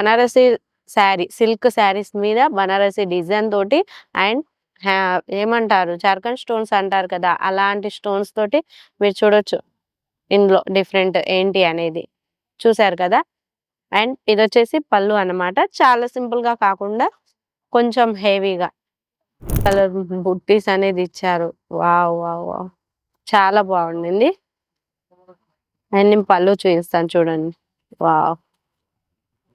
Banarasi sari silk saris మీద Banarasi design తోటి and ఏమంటారు? జార్ఖండ్ స్టోన్స్ అంటారు కదా అలాంటి స్టోన్స్ తోటి మీరు చూడొచ్చు. ఇందులో డిఫరెంట్ ఏంటి అనేది. చూసారు కదా? అండ్ ఇది వచ్చేసి పళ్ళు అనమాట చాలా సింపుల్గా కాకుండా కొంచెం హెవీగా. కలర్ బుట్టీస్ అనేది ఇచ్చారు. Wow wow wow. చాలా బాగుండింది. అండ్ నేను పళ్ళు చూపిస్తాను చూడండి. వావ్.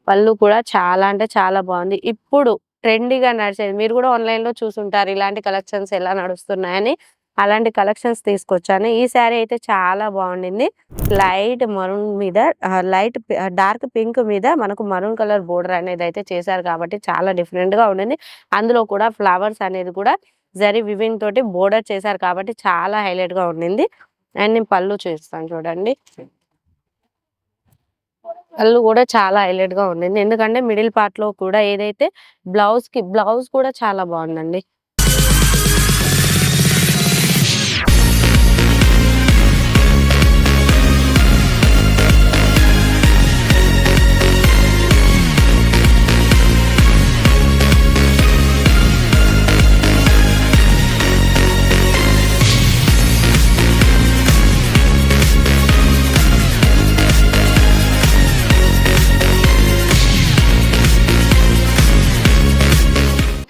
పళ్ళు కూడా చాలా అంటే చాలా బాగుంది. ఇప్పుడు ట్రెండీగా నడిచేది మీరు కూడా ఆన్లైన్లో చూసుంటారు ఇలాంటి కలెక్షన్స్ ఎలా నడుస్తున్నాయని అలాంటి కలెక్షన్స్ తీసుకొచ్చాను. ఈ శారీ అయితే చాలా బాగుండింది. లైట్ మరూన్ మీద లైట్ డార్క్ పింక్ మీద మనకు మరూన్ కలర్ బోర్డర్ అనేది అయితే చేశారు కాబట్టి చాలా డిఫరెంట్గా ఉండింది. అందులో కూడా ఫ్లవర్స్ అనేది కూడా జరి వివింగ్ తోటి బోర్డర్ చేశారు కాబట్టి చాలా హైలైట్గా ఉండింది. అండ్ నేను పళ్ళు చూస్తాను చూడండి. కళ్ళు కూడా చాలా హైలైట్గా ఉండింది ఎందుకంటే మిడిల్ పార్ట్లో కూడా ఏదైతే బ్లౌజ్కి బ్లౌజ్ కూడా చాలా బాగుందండి.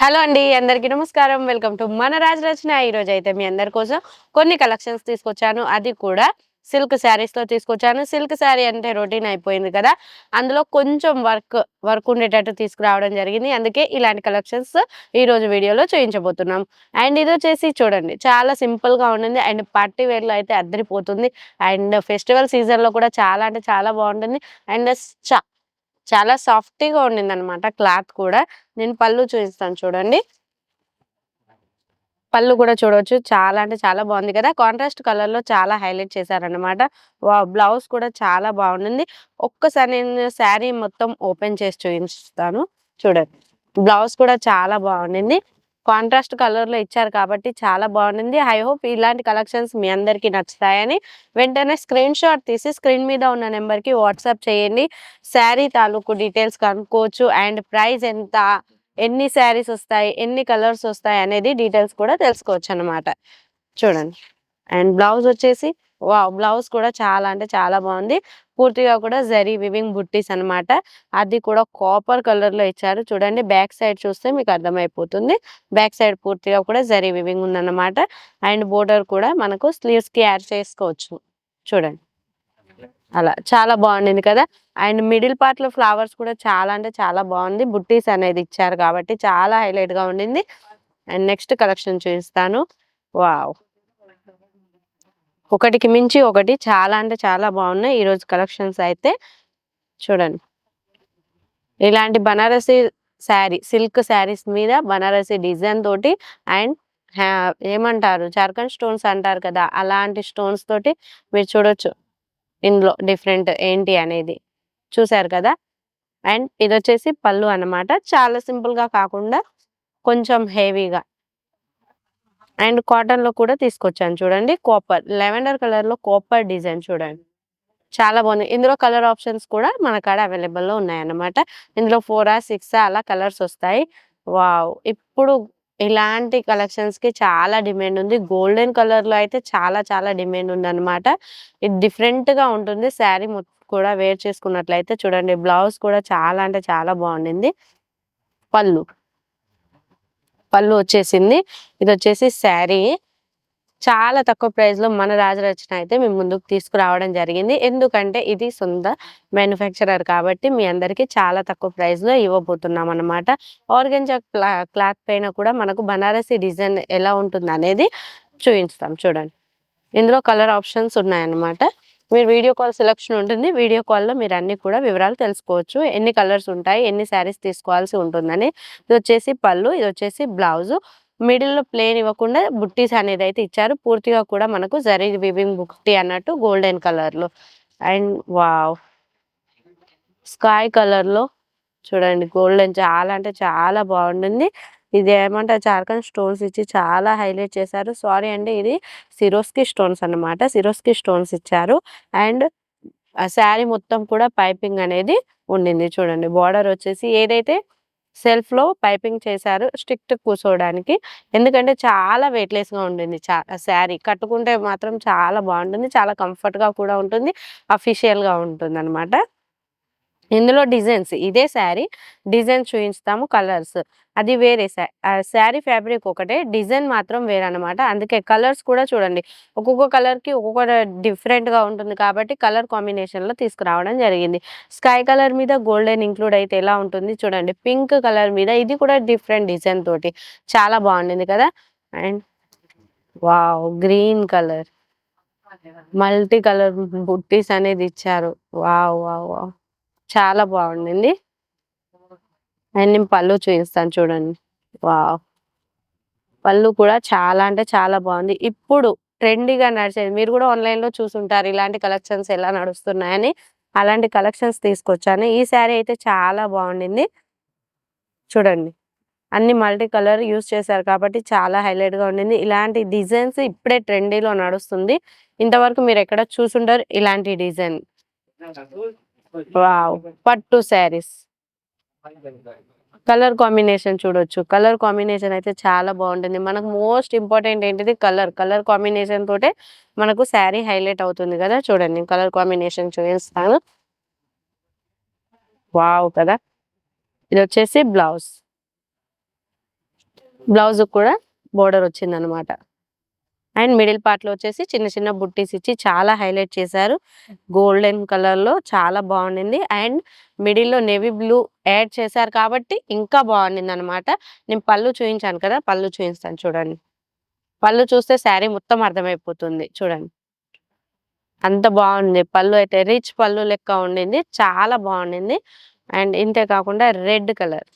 హలో అండి అందరికీ నమస్కారం. వెల్కమ్ టు మన రాజరచన రచన. ఈ అయితే మీ అందరి కోసం కొన్ని కలెక్షన్స్ తీసుకొచ్చాను. అది కూడా సిల్క్ శారీస్లో తీసుకొచ్చాను. సిల్క్ శారీ అంటే రొటీన్ అయిపోయింది కదా అందులో కొంచెం వర్క్ వర్క్ ఉండేటట్టు తీసుకురావడం జరిగింది. అందుకే ఇలాంటి కలెక్షన్స్ ఈ రోజు వీడియోలో చూపించబోతున్నాం. అండ్ ఇది వచ్చేసి చూడండి చాలా సింపుల్గా ఉంటుంది. అండ్ పార్టీ వేర్లో అయితే అద్దరిపోతుంది. అండ్ ఫెస్టివల్ సీజన్లో కూడా చాలా అంటే చాలా బాగుంటుంది. అండ్ చాలా సాఫ్ట్గా ఉండింది అనమాట క్లాత్ కూడా. నేను పళ్ళు చూపిస్తాను చూడండి. పళ్ళు కూడా చూడవచ్చు చాలా అంటే చాలా బాగుంది కదా. కాంట్రాస్ట్ కలర్లో చాలా హైలైట్ చేశారనమాట బ్లౌజ్ కూడా చాలా బాగుంది ఒక్కసారి నేను శారీ మొత్తం ఓపెన్ చేసి చూపిస్తాను. చూడండి. బ్లౌజ్ కూడా చాలా బాగుండింది. కాంట్రాస్ట్ కలర్లో ఇచ్చారు కాబట్టి చాలా బాగుంది. ఐ హోప్ ఇలాంటి కలెక్షన్స్ మీ అందరికి నచ్చుతాయని వెంటనే స్క్రీన్ షాట్ తీసి స్క్రీన్ మీద ఉన్న నెంబర్కి వాట్సాప్ చేయండి. శారీ తాలూకు డీటెయిల్స్ కనుక్కోవచ్చు అండ్ ప్రైస్ ఎంత ఎన్ని శారీస్ వస్తాయి ఎన్ని కలర్స్ వస్తాయి అనేది డీటెయిల్స్ కూడా తెలుసుకోవచ్చు అనమాట చూడండి. అండ్ బ్లౌజ్ వచ్చేసి వా బ్లౌజ్ కూడా చాలా అంటే చాలా బాగుంది. పూర్తిగా కూడా జరీ వివింగ్ బుట్టీస్ అనమాట అది కూడా కాపర్ కలర్లో ఇచ్చారు. చూడండి బ్యాక్ సైడ్ చూస్తే మీకు అర్థమైపోతుంది. బ్యాక్ సైడ్ పూర్తిగా కూడా జరీ వివింగ్ ఉందన్నమాట. అండ్ బోర్డర్ కూడా మనకు స్లీవ్స్కి యాడ్ చేసుకోవచ్చు. చూడండి. అలా చాలా బాగుండింది కదా! అండ్ మిడిల్ పార్ట్లో ఫ్లవర్స్ కూడా చాలా అంటే చాలా బాగుంది. బుట్టీస్ అనేది ఇచ్చారు కాబట్టి చాలా హైలైట్గా ఉండింది. అండ్ నెక్స్ట్ కలెక్షన్ చూపిస్తాను. వావ్! ఒకటికి మించి ఒకటి చాలా అంటే చాలా బాగున్నాయి. ఈరోజు కలెక్షన్స్ అయితే చూడండి. ఇలాంటి బనారసి శారీ సిల్క్ శారీస్ మీద బనారసి డిజైన్ తోటి అండ్ ఏమంటారు? చార్కన్ స్టోన్స్ అంటారు కదా అలాంటి స్టోన్స్ తోటి మీరు చూడొచ్చు. ఇందులో డిఫరెంట్ ఏంటి అనేది. చూసారు కదా? అండ్ ఇది వచ్చేసి పళ్ళు అనమాట చాలా సింపుల్గా కాకుండా కొంచెం హెవీగా. అండ్ కాటన్లో కూడా తీసుకొచ్చాను చూడండి. కాపర్ లెవెండర్ కలర్లో కోపర్ కాపర్ డిజైన్ చూడండి. చాలా బాగుంది ఇందులో కలర్ ఆప్షన్స్ కూడా మన కాడ అవైలబుల్లో ఉన్నాయన్నమాట. ఇందులో ఫోర్ ఆ సిక్స్ అలా కలర్స్ వస్తాయి. వావ్! ఇప్పుడు ఇలాంటి కలెక్షన్స్కి చాలా డిమాండ్ ఉంది. గోల్డెన్ కలర్లో అయితే చాలా చాలా డిమాండ్ ఉంది అనమాట ఇది డిఫరెంట్గా ఉంటుంది. శారీ కూడా వేర్ చేసుకున్నట్లయితే చూడండి. బ్లౌజ్ కూడా చాలా అంటే చాలా బాగుండింది. పళ్ళు. పళ్ళు వచ్చేసింది. ఇది వచ్చేసి శారీ. చాలా తక్కువ ప్రైస్లో మన రాజరచన అయితే మేము ముందుకు తీసుకురావడం జరిగింది. ఎందుకంటే ఇది సొంత మ్యానుఫ్యాక్చరర్ కాబట్టి మీ అందరికీ చాలా తక్కువ ప్రైస్లో ఇవ్వబోతున్నాం అనమాట ఆర్గెంజా క్లాత్ పైన కూడా మనకు బనారసి డిజైన్ ఎలా ఉంటుంది అనేది చూపిస్తాం. చూడండి. ఇందులో కలర్ ఆప్షన్స్ ఉన్నాయన్నమాట. మీరు వీడియో కాల్ సెలక్షన్ ఉంటుంది వీడియో కాల్లో మీరు అన్ని కూడా వివరాలు తెలుసుకోవచ్చు. ఎన్ని కలర్స్ ఉంటాయి ఎన్ని శారీస్ తీసుకోవాల్సి ఉంటుందని. ఇది వచ్చేసి పళ్ళు ఇది వచ్చేసి బ్లౌజు. మిడిల్లో ప్లేన్ ఇవ్వకుండా బుట్టీస్ అనేది అయితే ఇచ్చారు. పూర్తిగా కూడా మనకు జరీ వివింగ్ బుట్టి అన్నట్టు గోల్డెన్ కలర్లో. And wow! స్కై కలర్లో చూడండి గోల్డెన్ చాలా అంటే చాలా బాగుంటుంది. ఇది ఏమంటారు జార్ఖండ్ స్టోన్స్ ఇచ్చి చాలా హైలైట్ చేశారు. సారీ అండి ఇది సిరోస్కి స్టోన్స్ అనమాట సిరోస్కి స్టోన్స్ ఇచ్చారు. అండ్ శారీ మొత్తం కూడా పైపింగ్ అనేది ఉండింది. చూడండి బార్డర్ వచ్చేసి ఏదైతే సెల్ఫ్లో పైపింగ్ చేశారు స్ట్రిక్ట్ కూర్చోవడానికి ఎందుకంటే చాలా వెయిట్లెస్గా ఉంటుంది శారీ. కట్టుకుంటే మాత్రం చాలా బాగుంటుంది చాలా కంఫర్ట్గా కూడా ఉంటుంది అఫీషియల్గా ఉంటుంది అనమాట ఇందులో డిజైన్స్. ఇదే శారీ డిజైన్ చూపించుతాము కలర్స్. అది వేరే శారీ ఫ్యాబ్రిక్ ఒకటే డిజైన్ మాత్రం వేరే అనమాట అందుకే కలర్స్ కూడా చూడండి. ఒక్కొక్క కలర్కి ఒక్కొక్క డిఫరెంట్గా ఉంటుంది కాబట్టి కలర్ కాంబినేషన్లో తీసుకురావడం జరిగింది. స్కై కలర్ మీద గోల్డెన్ ఇంక్లూడ్ అయితే ఎలా ఉంటుంది చూడండి. పింక్ కలర్ మీద ఇది కూడా డిఫరెంట్ డిజైన్ తోటి. చాలా బాగుండింది కదా. And wow! Green colour. Multi colour బుట్టీస్ అనేది ఇచ్చారు. వావ్! వావ్! వావ్! చాలా బాగుండింది అండ్ నేను పళ్ళు చూపిస్తాను చూడండి. వావ్. పళ్ళు కూడా చాలా అంటే చాలా బాగుంది. ఇప్పుడు ట్రెండీగా నడిచేది మీరు కూడా ఆన్లైన్లో చూసుంటారు ఇలాంటి కలెక్షన్స్ ఎలా నడుస్తున్నాయని. అలాంటి కలెక్షన్స్ తీసుకొచ్చాను. ఈ శారీ అయితే చాలా బాగుండింది. చూడండి. అన్ని మల్టీ కలర్ యూస్ చేశారు కాబట్టి చాలా హైలైట్గా ఉండింది. ఇలాంటి డిజైన్స్ ఇప్పుడే ట్రెండీలో నడుస్తుంది. ఇంతవరకు మీరు ఎక్కడ చూసుంటారు ఇలాంటి డిజైన్? వావ్ పట్టు శారీస్. కలర్ కాంబినేషన్ చూడొచ్చు. కలర్ కాంబినేషన్ అయితే చాలా బాగుంటుంది. మనకు మోస్ట్ ఇంపార్టెంట్ ఏంటిది? కలర్. కలర్ కాంబినేషన్ తోటే మనకు శారీ హైలైట్ అవుతుంది కదా? చూడండి కలర్ కాంబినేషన్ చూపిస్తాను. వావ్ కదా? ఇది వచ్చేసి బ్లౌజ్. బ్లౌజ్ కూడా బోర్డర్ వచ్చింది అనమాట అండ్ మిడిల్ పార్ట్లో వచ్చేసి చిన్న చిన్న బుట్టీస్ ఇచ్చి చాలా హైలైట్ చేశారు. గోల్డెన్ కలర్లో చాలా బాగుండింది. అండ్ మిడిల్లో నెవీ బ్లూ యాడ్ చేశారు కాబట్టి ఇంకా బాగుండింది అనమాట నేను పళ్ళు చూపించాను కదా పళ్ళు చూపిస్తాను చూడండి. పళ్ళు చూస్తే శారీ మొత్తం అర్థమైపోతుంది. చూడండి. అంత బాగుంది. పళ్ళు అయితే రిచ్ పళ్ళు లెక్క ఉండింది. చాలా బాగుండింది. అండ్ ఇంతే కాకుండా రెడ్ కలర్.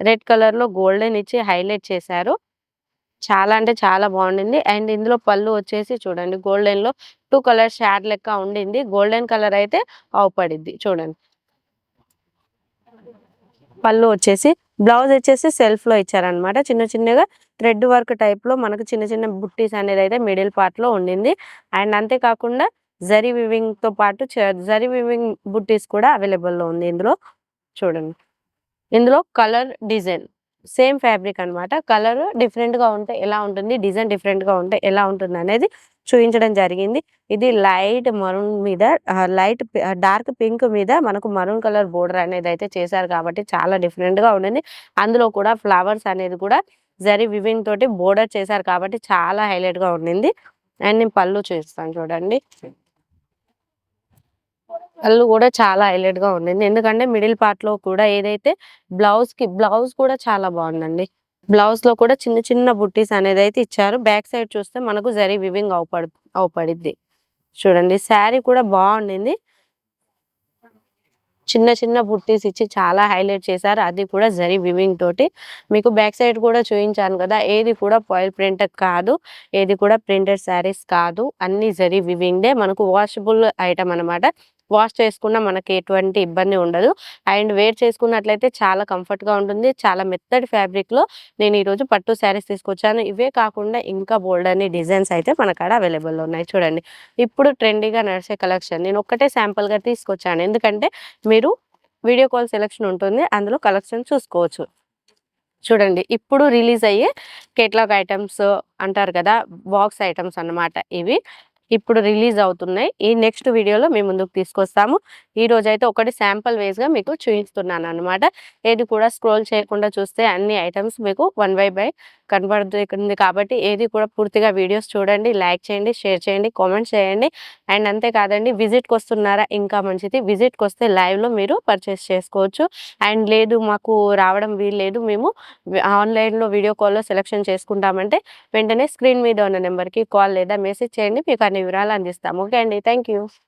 రెడ్ కలర్లో గోల్డెన్ ఇచ్చి హైలైట్ చేశారు. చాలా అంటే చాలా బాగుండింది. అండ్ ఇందులో పళ్ళు వచ్చేసి చూడండి గోల్డెన్లో టూ కలర్ షాడ్ లెక్క ఉండింది. గోల్డెన్ కలర్ అయితే అవపడిద్ది చూడండి. పళ్ళు వచ్చేసి బ్లౌజ్ వచ్చేసి సెల్ఫ్లో ఇచ్చారనమాట చిన్న చిన్నగా థ్రెడ్ వర్క్ టైప్లో మనకు చిన్న చిన్న బుట్టీస్ అనేది అయితే మిడిల్ పార్ట్లో ఉండింది. అండ్ అంతేకాకుండా జరీ వివింగ్తో పాటు జరీ వివింగ్ బుట్టీస్ కూడా అవైలబుల్లో ఉంది ఇందులో. చూడండి. ఇందులో కలర్ డిజైన్. సేమ్ ఫ్యాబ్రిక్ అనమాట కలర్ డిఫరెంట్గా ఉంటే ఎలా ఉంటుంది? డిజైన్ డిఫరెంట్గా ఉంటే ఎలా ఉంటుంది? అనేది చూపించడం జరిగింది. ఇది లైట్ మరూన్ మీద లైట్ డార్క్ పింక్ మీద మనకు మరూన్ కలర్ బోర్డర్ అనేది అయితే చేశారు కాబట్టి చాలా డిఫరెంట్గా ఉండింది. అందులో కూడా ఫ్లవర్స్ అనేది కూడా జరి వివింగ్ తోటి బోర్డర్ చేశారు కాబట్టి చాలా హైలైట్గా ఉండింది. అండ్ నేను పళ్ళు చూస్తాను చూడండి. కళ్ళు కూడా చాలా హైలైట్గా ఉండింది. ఎందుకంటే మిడిల్ పార్ట్లో కూడా ఏదైతే బ్లౌజ్కి బ్లౌజ్ కూడా చాలా బాగుందండి. బ్లౌజ్లో కూడా చిన్న చిన్న బుట్టీస్ అనేది అయితే ఇచ్చారు. బ్యాక్ సైడ్ చూస్తే మనకు జరీ వివింగ్ అవుపడు అవుపడిద్ది. చూడండి శారీ కూడా బాగుండింది. చిన్న చిన్న బుట్టీస్ ఇచ్చి చాలా హైలైట్ చేశారు. అది కూడా జరీ వివింగ్ తోటి. మీకు బ్యాక్ సైడ్ కూడా చూపించాను కదా ఏది కూడా పాయిల్ ప్రింట్ కాదు ఏది కూడా ప్రింటెడ్ శారీస్ కాదు. అన్ని జరీ వివింగ్డే మనకు వాషబుల్ ఐటమ్ అనమాట వాష్ చేసుకున్న మనకి ఎటువంటి ఇబ్బంది ఉండదు. అండ్ వేర్ చేసుకున్నట్లయితే చాలా కంఫర్ట్గా ఉంటుంది. చాలా మెత్తడి ఫ్యాబ్రిక్లో నేను ఈరోజు పట్టు శారీస్ తీసుకొచ్చాను. ఇవే కాకుండా ఇంకా బోల్డ్ అని డిజైన్స్ అయితే మన కాడ అవైలబుల్ ఉన్నాయి. చూడండి. ఇప్పుడు ట్రెండీగా నడిచే కలెక్షన్. నేను ఒక్కటే శాంపుల్గా తీసుకొచ్చాను. ఎందుకంటే మీరు వీడియో కాల్ సెలెక్షన్ ఉంటుంది. అందులో కలెక్షన్ చూసుకోవచ్చు. చూడండి. ఇప్పుడు రిలీజ్ అయ్యే కేటలాగ్ ఐటమ్స్ అంటారు కదా బాక్స్ ఐటమ్స్ అన్నమాట ఇవి. ఇప్పుడు రిలీజ్ అవుతున్నాయి. ఈ నెక్స్ట్ వీడియోలో మేము ముందుకు తీసుకొస్తాము. ఈ రోజు అయితే ఒకటి శాంపుల్ వేస్గా మీకు చూపిస్తున్నాను అనమాట ఏది కూడా స్క్రోల్ చేయకుండా చూస్తే అన్ని ఐటమ్స్ మీకు వన్ బై బై కనబడుతుంది కాబట్టి ఏది కూడా పూర్తిగా వీడియోస్ చూడండి లైక్ చేయండి షేర్ చేయండి కామెంట్ చేయండి. అండ్ అంతేకాదండి విజిట్కి వస్తున్నారా ఇంకా మంచిది విజిట్కి వస్తే లైవ్లో మీరు పర్చేస్ చేసుకోవచ్చు. అండ్ లేదు మాకు రావడం వీల్లేదు మేము ఆన్లైన్లో వీడియో కాల్లో సెలెక్షన్ చేసుకుంటామంటే వెంటనే స్క్రీన్ మీద ఉన్న నెంబర్కి కాల్ లేదా మెసేజ్ చేయండి మీకు అన్ని వివరాలు అందిస్తాము. ఓకే అండి థ్యాంక్